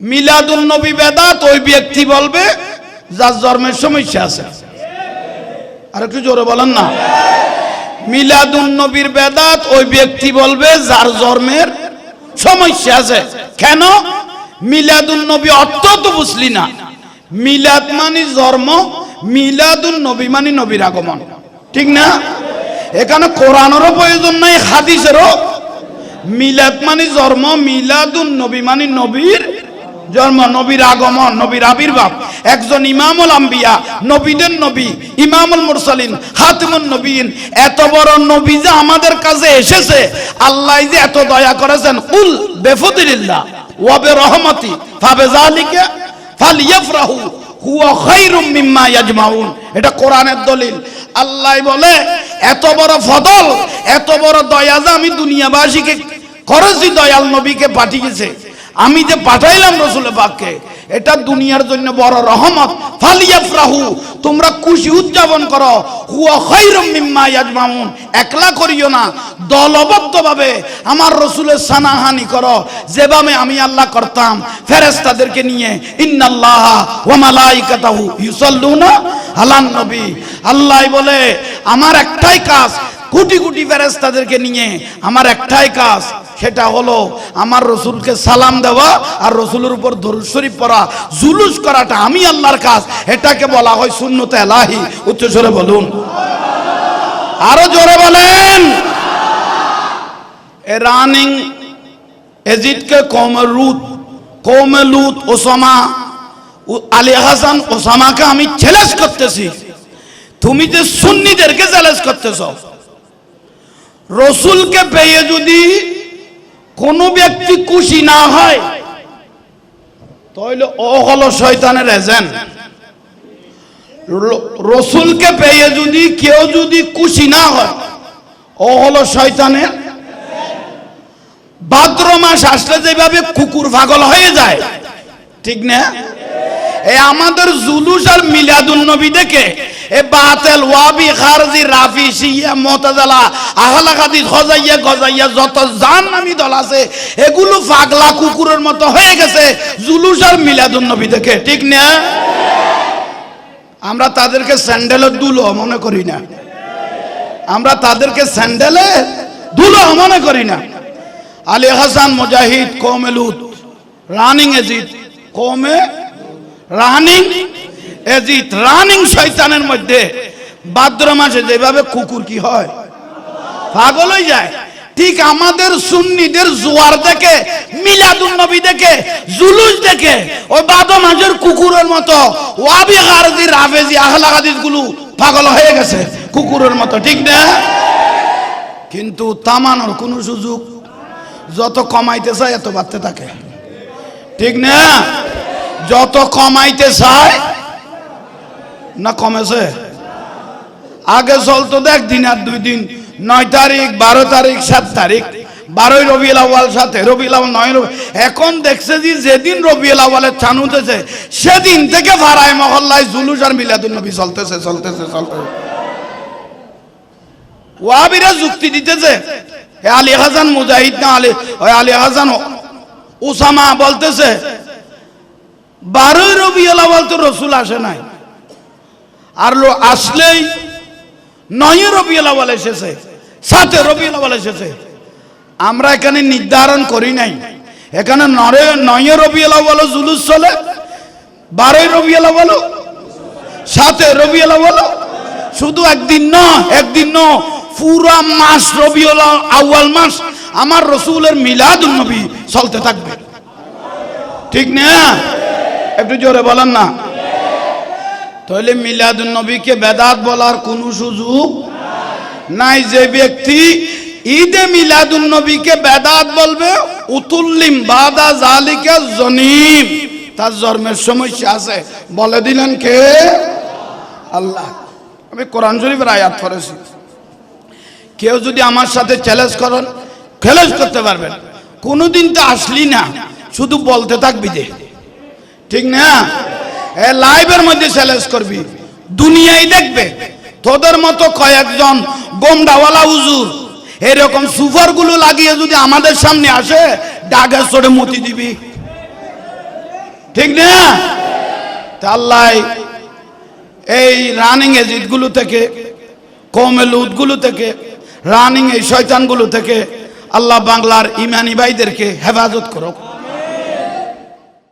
মিলাদুন নবী বেদাত, ওই ব্যক্তি বলবে, যার জন্মের সমস্যা আছে। আর একটু জোরে বলেন না। মিলাদুন নবীর বেদাত, ওই ব্যক্তি বলবে, যার জন্মের সমস্যা আছে। কেন? মিলাদুন নবী অর্থ তো বুঝলি না। মিলাদ মানে জন্ম মিলাদুল নবী মানে নবীর আগমন। ঠিক না? এখানে কোরআনেরও প্রয়োজন নাই, হাদিসেরও। মিলাদ মানে জন্ম মিলাদুল নবী মানে নবীর জন্ম নবীর আগমন, নবীর আবির্ভাব। একজন ইমামুল আম্বিয়া, নবীদের নবী, ইমামুল মুরসালিন হাতিমুন নবীন। এত বড় নবী যে আমাদের কাছে এসেছে, আল্লাহ যে এত দয়া করেছেন উল বেফদিল্লাহ ওয়া বিরহমাতি ফাবিজালিকা ফালিয়াফরাহু, হুয়া খায়রুম মিম্মা ইয়াজমাউন। এটা কোরআনের দলিল। আল্লাহ বলে, এত বড় ফদল, এত বড় দয়া যে আমি দুনিয়াবাসীকে করেছি, দয়াল নবীকে পাঠিয়েছে। আমি যে পাঠাইলাম রসুল পাককে, এটা দুনিয়ার জন্য বড় রহমত। ফালিয়াফরাহু, তোমরা খুশি উদযাপন করো। হুয়া খায়রুম মিম্মা ইয়াজমাউন, একলা করিও না। দলবদ্ধভাবে আমার রসুলের সানাহানি করো। যেভাবে আমি আল্লাহ করতাম, ফেরেশতাদেরকে নিয়ে, ইন্নাল্লাহ ওয়া মালাইকাতাহু ইউসাল্লুনা আলান নবী। আল্লাহ বলে, আমার একটাই কাজ, কোটি কোটি ফেরেশতাদেরকে নিয়ে, আমার একটাই কাজ সেটা হলো আমার রসুলকে সালাম দেওয়া আর রসুলের উপর দরুদ শরীফ পড়া, জুলুস করাটা আমি আল্লাহর কাজ। এটাকে বলা হয় শূন্যতে এলাহি। উচ্চ বলুন। আরও জোরে বলেন। রানিং এজিদকে কৌমে রুত কৌমে লুত, ওসামা আলী হাসান, ওসামাকে আমি চ্যালেঞ্জ করতেছি। তুমি যে সুন্নিদেরকে চ্যালেঞ্জ করতেছ। রসুলকে পেয়ে যদি কোনো ব্যক্তি খুশি না হয় তাহলে ও হলো শয়তানের এজেন্ট রসুলকে পেয়ে যদি, কেউ যদি খুশি না হয়, ও হলো শয়তানের ভাদ্র মাস আসলে যেভাবে কুকুর পাগল হয়ে যায়, ঠিক না? এ আমাদের জুলুস আর মিলাদুন নবী দেখে এ বাতেল ওয়াবি খারজি রাফি শিয়া মুতাজালা আহলা হাদিস হজাইয়া গজাইয়া যত জান নামি দল আছে, এগুলো পাগলা কুকুরের মতো হয়ে গেছে জুলুস আর মিলাদুন নবী দেখে, ঠিক না? আমরা তাদেরকে স্যান্ডেলের দুলো মনে করি না। আমরা তাদেরকে স্যান্ডেলে দুলো মনে করি না। আলী হাসান মুজাহিদ কৌমে লুত, রানিং এজিদ কৌমে রানিং এজিদ রানিং শয়তানের মধ্যে। ভাদ্র মাসে যেভাবে কুকুর কি হয়? পাগল হয়ে যায়। ঠিক আমাদের সুন্নিদের জোয়ার দেখে, মিলাদুন নবী দেখে, জুলুস দেখে, ওই বাদ মাসের কুকুরের মতো ওয়াবি গারদি রাফেজি আহলা হাদিসগুলো পাগল হয়ে গেছে, কুকুরের মতো, ঠিক না? কিন্তু তামানোর কোনো সুযোগ, যত কমাইতে চায়, এত বাড়তে থাকে। ঠিক না? যত কমাইতে চায় না কমেছে? আগে চলতো দেখ দিন আর দুই দিন। নয় তারিখ, বারো তারিখ, সাত তারিখ। বারোই রবিউল আওয়াল সাথে রবিউল আওয়াল নয় রবি এখন দেখছে যে যেদিন রবিউল আওয়ালের চান উঠেছে, সেদিন থেকে ভাড়ায় মহল্লায় জুলুস আর মিলাদুল নবী চলতেছে চলতেছে চলতেছে। ওয়াবিরা যুক্তি দিতেছে হে আলী হাসান মুজাহিদ না আলী ওই আলী হাসান বলতেছে, বারোই রবিউল আওয়াল তো রসুল আসে নাই। আর লো আসলেই নয় রবিউল আওয়াল এসেছে সাথে রবিউল আওয়াল এসেছে। আমরা এখানে নির্ধারণ করি নাই। এখানে নরে, নয় রবিউল আওয়াল জুলুস চলে, বারোই রবিউল আওয়াল সাথে রবিউল আওয়াল শুধু একদিন ন একদিন ন, পুরা মাস রবিউল আউয়াল মাস আমার রসুলের মিলাদুন নবী চলতে থাকবে। ঠিক না? একটু জোরে বলেন না। তাহলে মিলাদুন নবীকে বেদাত বলার কোনো সুযোগ নাই। যে ব্যক্তি ঈদে মিলাদুন নবীকে বেদাত বলবে, উতুল্লিম বাদা জালিকা জনিম। তার জন্মের সমস্যা আছে। বলে দিলেন কে? আল্লাহ। আমি কোরআন শরীফের আয়াত করেছি কেউ যদি আমার সাথে চ্যালেঞ্জ করেন চ্যালেঞ্জ করতে পারবেন। কোনোদিন তো আসলি না, শুধু বলতে থাকবি যে। ঠিক না? লাইভের মধ্যে চ্যালেঞ্জ করবি। দুনিয়ায় দেখবে, তোদের মতো কয়েকজন গোমডাওয়ালা হুজুর, এরকম সুফারগুলো লাগিয়ে যদি আমাদের সামনে আসে, ডাগের চড়ে মতি দিবি। ঠিক না? আল্লাহ, এই রানিং এজিটগুলো থেকে কমেল উদগুলো থেকে রানিং এই শয়তানগুলো থেকে, আল্লাহ বাংলার ইমানি ভাইদেরকে হেফাজত করুক।